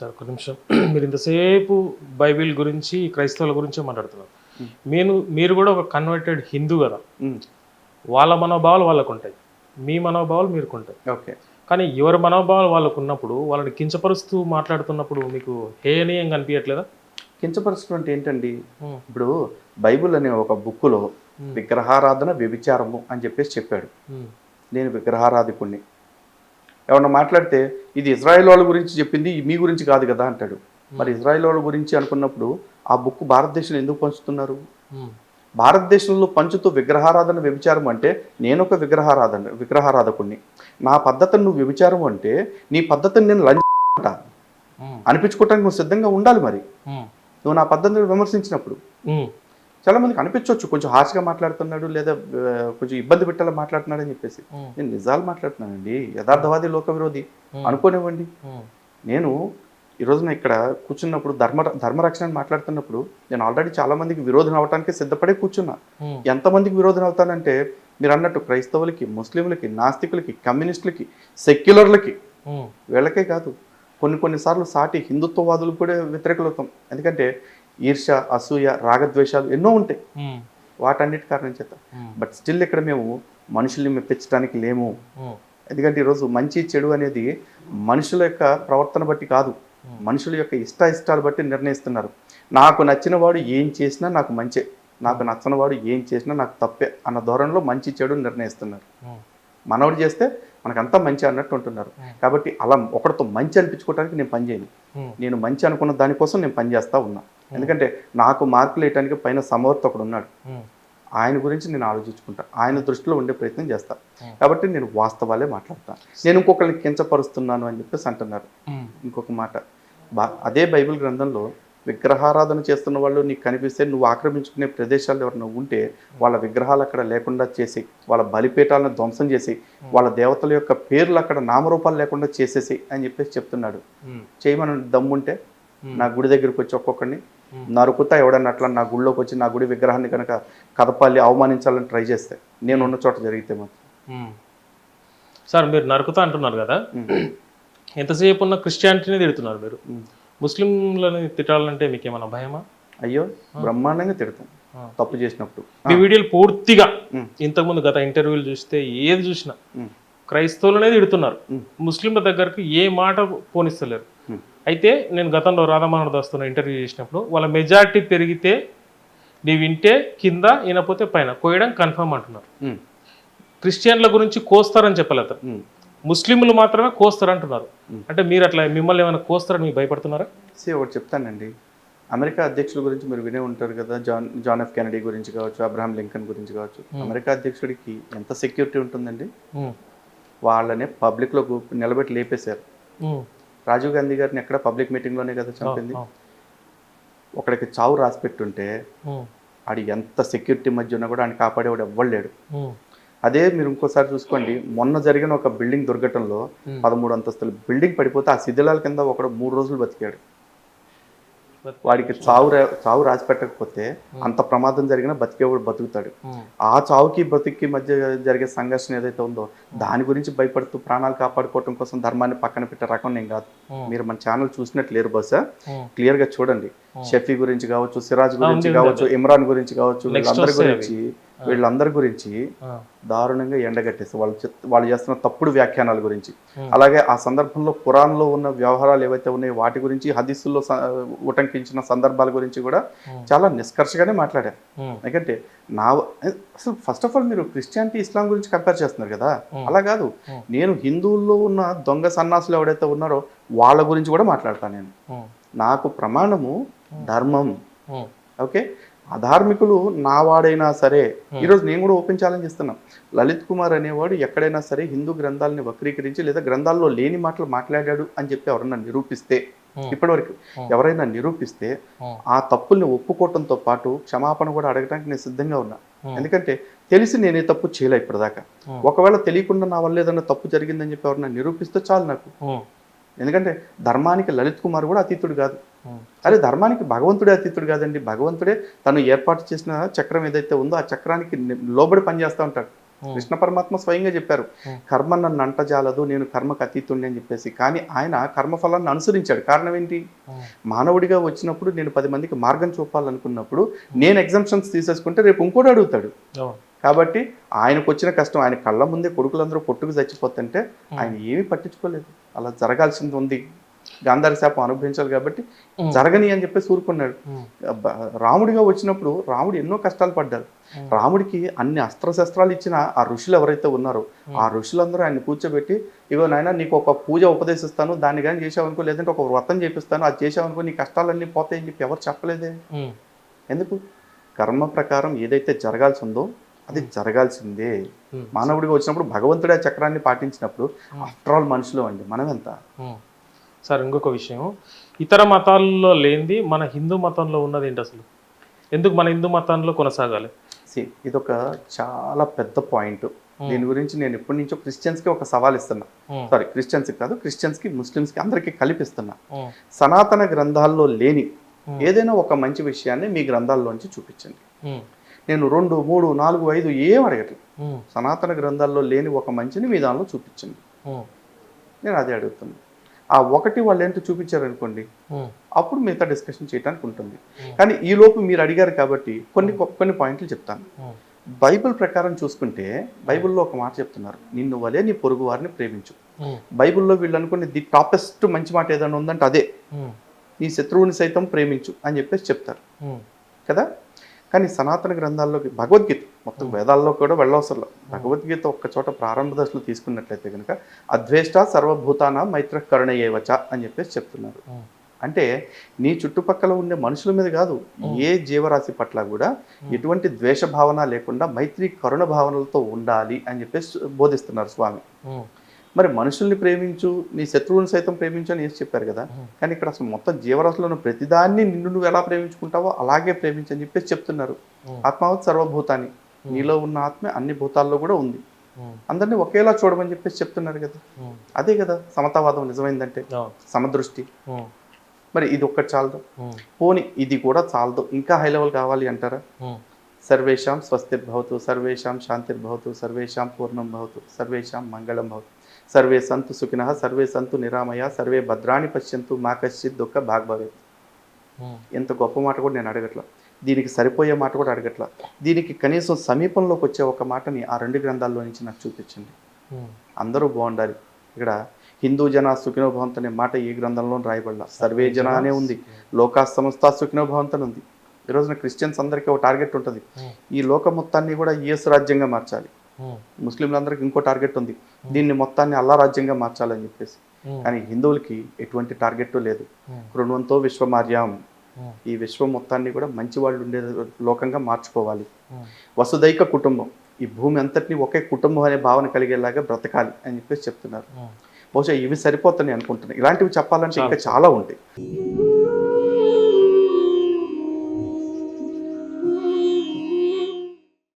Sir ఒక నిమిషం. మీరు ఇంతసేపు బైబిల్ గురించి క్రైస్తవుల గురించి మాట్లాడుతున్నారు. మీరు మీరు కూడా ఒక కన్వర్టెడ్ హిందూ కదా. వాళ్ళ మనోభావాలు వాళ్ళకు ఉంటాయి. మీ మనోభావాలు మీకు ఉంటాయి. ఓకే. కానీ ఎవరి మనోభావాలు వాళ్ళకు ఉన్నప్పుడు వాళ్ళని కించపరుస్తూ మాట్లాడుతున్నప్పుడు మీకు హేయనీయంగా అనిపించట్లేదా? కించపరచడం అంటే ఏంటండి? ఇప్పుడు బైబిల్ అనే ఒక బుక్కులో విగ్రహారాధన వ్యభిచారము అని చెప్పేసి చెప్పాడు. నేను విగ్రహారాధికుణ్ణి. ఎవరన్నా మాట్లాడితే ఇది ఇజ్రాయెల్ వాళ్ళ గురించి చెప్పింది మీ గురించి కాదు కదా అంటాడు. మరి ఇజ్రాయెల్ వాళ్ళ గురించి అనుకున్నప్పుడు ఆ బుక్ భారతదేశంలో ఎందుకు పంచుతున్నారు? భారతదేశంలో పంచుతూ విగ్రహారాధన వ్యభిచారం అంటే నేను ఒక విగ్రహారాధన విగ్రహారాధకుణ్ణి. నా పద్ధతిని నువ్వు వ్యభిచారం అంటే నీ పద్ధతిని నేను లంచ అనిపించుకోవటానికి నువ్వు సిద్ధంగా ఉండాలి మరి. నువ్వు నా పద్ధతిని విమర్శించినప్పుడు. చాలా మందికి అనిపించవచ్చు కొంచెం హార్ష్గా మాట్లాడుతున్నాడు లేదా కొంచెం ఇబ్బంది పెట్టాలని మాట్లాడుతున్నాడు అని చెప్పేసి. నేను నిజాలు మాట్లాడుతున్నానండి. యథార్థవాది లోక విరోధి అనుకోనివ్వండి. నేను ఈ రోజున ఇక్కడ కూర్చున్నప్పుడు ధర్మ ధర్మరక్షణ మాట్లాడుతున్నప్పుడు నేను ఆల్రెడీ చాలా మందికి విరోధం అవడానికి సిద్ధపడే కూర్చున్నా. ఎంతమందికి విరోధం అవుతానంటే మీరు అన్నట్టు క్రైస్తవులకి ముస్లింలకి నాస్తికులకి కమ్యూనిస్టులకి సెక్యులర్లకి వీళ్ళకే కాదు. కొన్ని కొన్నిసార్లు సాటి హిందుత్వవాదులకు కూడా వ్యతిరేకులవుతాం. ఎందుకంటే ఈర్ష అసూయ రాగద్వేషాలు ఎన్నో ఉంటాయి. వాటన్నిటి కారణం చేత. బట్ స్టిల్ ఇక్కడ మేము మనుషుల్ని మెప్పించడానికి లేము. ఎందుకంటే ఈరోజు మంచి చెడు అనేది మనుషుల యొక్క ప్రవర్తన బట్టి కాదు. మనుషుల యొక్క ఇష్ట ఇష్టాలు బట్టి నిర్ణయిస్తున్నారు. నాకు నచ్చిన వాడు ఏం చేసినా నాకు మంచే. నాకు నచ్చని వాడు ఏం చేసినా నాకు తప్పే అన్న ధోరణిలో మంచి చెడు నిర్ణయిస్తున్నారు. మనవడు చేస్తే మనకంతా మంచి అన్నట్టు ఉంటున్నారు. కాబట్టి అలా ఒకరితో మంచి అనిపించుకోవడానికి నేను పని చేయను. ఉమ్, నేను మంచి అనుకున్న దానికోసం నేను పని చేస్తా ఉన్నా. ఎందుకంటే నాకు మార్కులు వేయడానికి పైన సమవర్త ఒకడు ఉన్నాడు. ఆయన గురించి నేను ఆలోచించుకుంటా. ఆయన దృష్టిలో ఉండే ప్రయత్నం చేస్తా. Hmm. కాబట్టి నేను వాస్తవాలే మాట్లాడతాను నేను ఇంకొకరిని కించపరుస్తున్నాను అని చెప్పేసి అంటున్నారు. ఇంకొక మాట. అదే బైబిల్ గ్రంథంలో విగ్రహారాధన చేస్తున్న వాళ్ళు నీకు కనిపిస్తే నువ్వు ఆక్రమించుకునే ప్రదేశాలు ఎవరైనా ఉంటే వాళ్ళ విగ్రహాలు అక్కడ లేకుండా చేసి వాళ్ళ బలిపీఠాలను ధ్వంసం చేసి వాళ్ళ దేవతల యొక్క పేర్లు అక్కడ నామరూపాలు లేకుండా చేసేసి అని చెప్పేసి చెప్తున్నాడు. చేయమని దమ్ముంటే. నా గుడి దగ్గరికి వచ్చి ఒక్కొక్కడిని Hmm. నరుకుతా ఎవడన్నా అట్లా నా గుడిలోకి వచ్చి నా గుడి విగ్రహాన్ని కనుక కదపాలి అవమానించాలని ట్రై చేస్తే నేను ఉన్న చోట జరిగితే మాత్రం ఉమ్. సార్ మీరు నరుకుతా అంటున్నారు కదా. ఎంతసేపు ఉన్న క్రిస్టియానిటీని తిడుతున్నారు మీరు. ముస్లింలని తిట్టాలంటే మీకు ఏమైనా భయమా అయ్యో బ్రహ్మాండంగా తిడతాం. తప్పు చేసినప్పుడు మీ వీడియోలు పూర్తిగా. ఇంతకుముందు గత ఇంటర్వ్యూలు చూస్తే ఏది చూసినా. క్రైస్తవులనే తిడుతున్నారు. ముస్లింల దగ్గరికి ఏ మాట పోనిస్తలేరు. అయితే నేను గతంలో రాధామోహన్ దాస్తో ఇంటర్వ్యూ చేసినప్పుడు వాళ్ళ మెజారిటీ పెరిగితే నీ వింటే కింద వినపోతే పైన కోయడం కన్ఫర్మ్ అంటున్నారు. క్రిస్టియన్ల గురించి కోస్తారని చెప్పలేదు అతను. ముస్లింలు మాత్రమే కోస్తారు అంటున్నారు. అంటే మీరు అట్లా మిమ్మల్ని ఏమైనా కోస్తారని మీకు భయపడుతున్నారా? సే ఒకటి చెప్తానండి. అమెరికా అధ్యక్షుల గురించి మీరు వినే ఉంటారు కదా జాన్ జాన్ ఎఫ్ కెనడీ గురించి కావచ్చు అబ్రహాం లింకన్ గురించి కావచ్చు. అమెరికా అధ్యక్షుడికి ఎంత సెక్యూరిటీ ఉంటుందండి. వాళ్ళనే పబ్లిక్లో నిలబెట్టి లేపేశారు. రాజీవ్ గాంధీ గారిని ఎక్కడ పబ్లిక్ మీటింగ్లోనే కదా చంపింది. ఒకడికి చావు రాసి పెట్టుంటే. ఆడి ఎంత సెక్యూరిటీ మధ్య ఉన్నా కూడా ఆయన కాపాడేవాడు ఎవ్వలేడు. అదే మీరు ఇంకోసారి చూసుకోండి మొన్న జరిగిన ఒక బిల్డింగ్ దుర్ఘటనలో. పదమూడు అంతస్తుల బిల్డింగ్ పడిపోతే ఆ శిథిలాల కింద ఒకడు మూడు రోజులు బతికాడు వాడికి చావు చావు రాసి పెట్టకపోతే అంత ప్రమాదం జరిగినా బతికేవాడు బతుకుతాడు. ఆ చావుకి బతుక్కి మధ్య జరిగే సంఘర్షణ ఏదైతే ఉందో దాని గురించి భయపడుతూ ప్రాణాలు కాపాడుకోవటం కోసం ధర్మాన్ని పక్కన పెట్టే రకం నేను కాదు. మీరు మన ఛానల్ చూసినట్లు లేరు బహుశా Hmm. క్లియర్గా చూడండి షఫీ గురించి కావచ్చు సిరాజ్ గురించి కావచ్చు ఇమ్రాన్ గురించి కావచ్చు వీళ్ళందరి గురించి వీళ్ళందరి గురించి. దారుణంగా ఎండగట్టేసి వాళ్ళు వాళ్ళు చేస్తున్న తప్పుడు వ్యాఖ్యానాల గురించి. అలాగే ఆ సందర్భంలో ఖురాన్లో ఉన్న వ్యవహారాలు ఏవైతే ఉన్నాయో వాటి గురించి హదీసుల్లో ఉటంకించిన సందర్భాల గురించి కూడా. చాలా నిష్కర్షగానే మాట్లాడారు. ఎందుకంటే నా అసలు ఫస్ట్ ఆఫ్ ఆల్ మీరు క్రిస్టియానిటీ ఇస్లాం గురించి కంపేర్ చేస్తున్నారు కదా. అలా కాదు. నేను హిందువుల్లో ఉన్న దొంగ సన్నాసులు ఎవడైతే ఉన్నారో వాళ్ళ గురించి కూడా మాట్లాడతాను నేను. నాకు ప్రమాణము ధర్మం. ఓకే అధార్మికులు నా వాడైనా సరే ఈరోజు నేను కూడా ఓపెన్ ఛాలెంజ్ ఇస్తున్నా లలిత్ కుమార్ అనేవాడు ఎక్కడైనా సరే హిందూ గ్రంథాలని వక్రీకరించి లేదా గ్రంథాల్లో లేని మాటలు మాట్లాడాడు అని చెప్పి ఎవరన్నా నిరూపిస్తే. ఇప్పటివరకు. ఎవరైనా నిరూపిస్తే. ఆ తప్పుల్ని ఒప్పుకోవటంతో పాటు క్షమాపణ కూడా అడగడానికి నేను సిద్ధంగా ఉన్నా. ఎందుకంటే తెలిసి నేనే తప్పు చేయలే ఇప్పటిదాకా. ఒకవేళ తెలియకుండా నా వల్ల ఏదైనా తప్పు జరిగిందని చెప్పి ఎవరైనా నిరూపిస్తే చాలు నాకు. ఎందుకంటే ధర్మానికి లలిత్ కుమార్ కూడా అతీతుడు కాదు అరే ధర్మానికి భగవంతుడే అతీతుడు కాదండి. భగవంతుడే తను ఏర్పాటు చేసిన చక్రం ఏదైతే ఉందో ఆ చక్రానికి లోబడి పనిచేస్తూ ఉంటాడు. కృష్ణ పరమాత్మ స్వయంగా చెప్పారు. కర్మ నన్ను అంటజాలదు నేను కర్మకు అతీతుండి అని చెప్పేసి. కానీ ఆయన కర్మఫలాన్ని అనుసరించాడు. కారణం ఏంటి? మానవుడిగా వచ్చినప్పుడు నేను పది మందికి మార్గం చూపాలనుకున్నప్పుడు నేను ఎగ్జామ్షన్స్ తీసేసుకుంటే రేపు ఇంకోటి అడుగుతాడు. కాబట్టి ఆయనకు వచ్చిన కష్టం ఆయన కళ్ళ ముందే కొడుకులందరూ పొట్టుకు చచ్చిపోతుంటే ఆయన ఏమీ పట్టించుకోలేదు. అలా జరగాల్సింది ఉంది. గాంధారి శాపం అనుభవించాలి కాబట్టి జరగని అని చెప్పేసి ఊరుకున్నాడు. రాముడిగా వచ్చినప్పుడు రాముడు ఎన్నో కష్టాలు పడ్డారు రాముడికి అన్ని అస్త్రశస్త్రాలు ఇచ్చిన ఆ ఋషులు ఎవరైతే ఉన్నారో ఆ ఋషులందరూ ఆయన కూర్చోబెట్టి ఇగో నాయన నీకు ఒక పూజ ఉపదేశిస్తాను దాన్ని కానీ చేసావనుకో లేదంటే ఒక వ్రతం చేపిస్తాను అది చేసావనుకో నీ కష్టాలన్నీ పోతాయని చెప్పి ఎవరు చెప్పలేదే? ఎందుకు? కర్మ ప్రకారం ఏదైతే జరగాల్సి ఉందో అది జరగాల్సిందే. మానవుడిగా వచ్చినప్పుడు భగవంతుడే చక్రాన్ని పాటించినప్పుడు ఆఫ్టర్ ఆల్ మనుషులు అండి మనం ఎంత. సార్ ఇంకొక విషయం ఇతర మతాల్లో లేనిది మన హిందూ మతంలో ఉన్నది ఏంటి అసలు? ఎందుకు మన హిందూ మతంలో కొనసాగాలి? See, ఇదొక చాలా పెద్ద పాయింట్. దీని గురించి నేను ఎప్పటి నుంచో క్రిస్టియన్స్కి ఒక సవాల్ ఇస్తున్నా. సారీ క్రిస్టియన్స్కి కాదు క్రిస్టియన్స్కి ముస్లిమ్స్కి అందరికీ కల్పిస్తున్నా. సనాతన గ్రంథాల్లో లేని. ఏదైనా ఒక మంచి విషయాన్ని మీ గ్రంథాల్లోంచి చూపించండి. నేను రెండు మూడు నాలుగు ఐదు ఏం అడగట్లేదు. సనాతన గ్రంథాల్లో లేని ఒక మంచిని మీ దానిలో చూపించండి. నేను అదే అడుగుతున్నాను ఆ ఒకటి వాళ్ళు ఏంటో చూపించారనుకోండి అప్పుడు మిగతా డిస్కషన్ చేయడానికి ఉంటుంది. కానీ ఈ లోపు మీరు అడిగారు కాబట్టి కొన్ని కొన్ని పాయింట్లు చెప్తాను. బైబిల్ ప్రకారం చూసుకుంటే బైబిల్లో ఒక మాట చెప్తున్నారు నిన్ను వలే నీ పొరుగు వారిని ప్రేమించు. బైబిల్లో వీళ్ళు అనుకునే ది టాపెస్ట్ మంచి మాట ఏదైనా ఉందంటే అదే. నీ శత్రువుని సైతం ప్రేమించు అని చెప్పేసి చెప్తారు. కదా? కానీ సనాతన గ్రంథాల్లోకి భగవద్గీత మొత్తం వేదాల్లో కూడా వెళ్ళవసరం. భగవద్గీత ఒక్క చోట ప్రారంభ దశలో తీసుకున్నట్లయితే కనుక అద్వేష్ట సర్వభూతాన మైత్ర కరుణయేవచ అని చెప్పేసి చెప్తున్నారు. అంటే నీ చుట్టుపక్కల ఉండే మనుషుల మీద కాదు ఏ జీవరాశి పట్ల కూడా ఎటువంటి ద్వేష భావన లేకుండా మైత్రి కరుణ భావనలతో ఉండాలి అని చెప్పేసి బోధిస్తున్నారు స్వామి. మరి మనుషుల్ని ప్రేమించు నీ శత్రువుని సైతం ప్రేమించు అని చెప్పారు కదా. కానీ ఇక్కడ అసలు మొత్తం జీవరాశులను ప్రతిదాన్ని నిన్ను నువ్వు ఎలా ప్రేమించుకుంటావో అలాగే ప్రేమించు అని చెప్పేసి చెప్తున్నారు. ఆత్మావత్ సర్వభూతాన్ని. నీలో ఉన్న ఆత్మ అన్ని భూతాల్లో కూడా ఉంది. ఉమ్, అందరినీ ఒకేలా చూడమని చెప్పేసి చెప్తున్నారు కదా. ఉమ్, అదే కదా సమతావాదం నిజమైందంటే. సమదృష్టి. మరి ఇది ఒక్కటి చాలదు. పోని ఇది కూడా చాలదు. ఇంకా హై లెవెల్ కావాలి అంటారా? సర్వేషాం స్వస్తిర్భవతు సర్వేషాం శాంతిర్భవతు సర్వేషాం పూర్ణం భవతు సర్వేషాం మంగళం భవతు. సర్వే సంతు సుఖినః సర్వే సంతు నిరామయ సర్వే భద్రాణి పశ్యంతు మా కశ్చిత్ దుఃఖ భాగ్భవేత్. ఉమ్, ఎంత గొప్ప మాట కూడా నేను అడగట్లా. దీనికి సరిపోయే మాట కూడా అడగట్లా. దీనికి కనీసం సమీపంలోకి వచ్చే ఒక మాటని ఆ రెండు గ్రంథాల్లో నుంచి నాకు చూపించండి. అందరూ బాగుండాలి. ఇక్కడ హిందూ జన సుఖినో భవంత్ అనే మాట ఈ గ్రంథంలో రాయబడాల. సర్వే జన అనే ఉంది. లోకా సంస్థ సుఖినో భవంత్ అని ఉంది. ఈ రోజున క్రిస్టియన్స్ అందరికీ ఒక టార్గెట్ ఉంటుంది. ఈ లోక మొత్తాన్ని కూడా యేసు రాజ్యంగా మార్చాలి. ముస్లింలందరికీ ఇంకో టార్గెట్ ఉంది. దీన్ని మొత్తాన్ని అల్లా రాజ్యంగా మార్చాలని చెప్పేసి. కానీ హిందువులకి ఎటువంటి టార్గెట్ లేదు. కృణవంతో విశ్వమార్యాం. ఈ విశ్వం మొత్తాన్ని కూడా మంచి వాళ్ళు ఉండే లోకంగా మార్చుకోవాలి. వసుదైక కుటుంబం. ఈ భూమి అంతటిని ఒకే కుటుంబం అనే భావన కలిగేలాగా బ్రతకాలి అని చెప్పేసి చెప్తున్నారు. బహుశా ఇవి సరిపోతాయి అనుకుంటున్నాను ఇలాంటివి చెప్పాలంటే ఇంకా చాలా ఉంటాయి.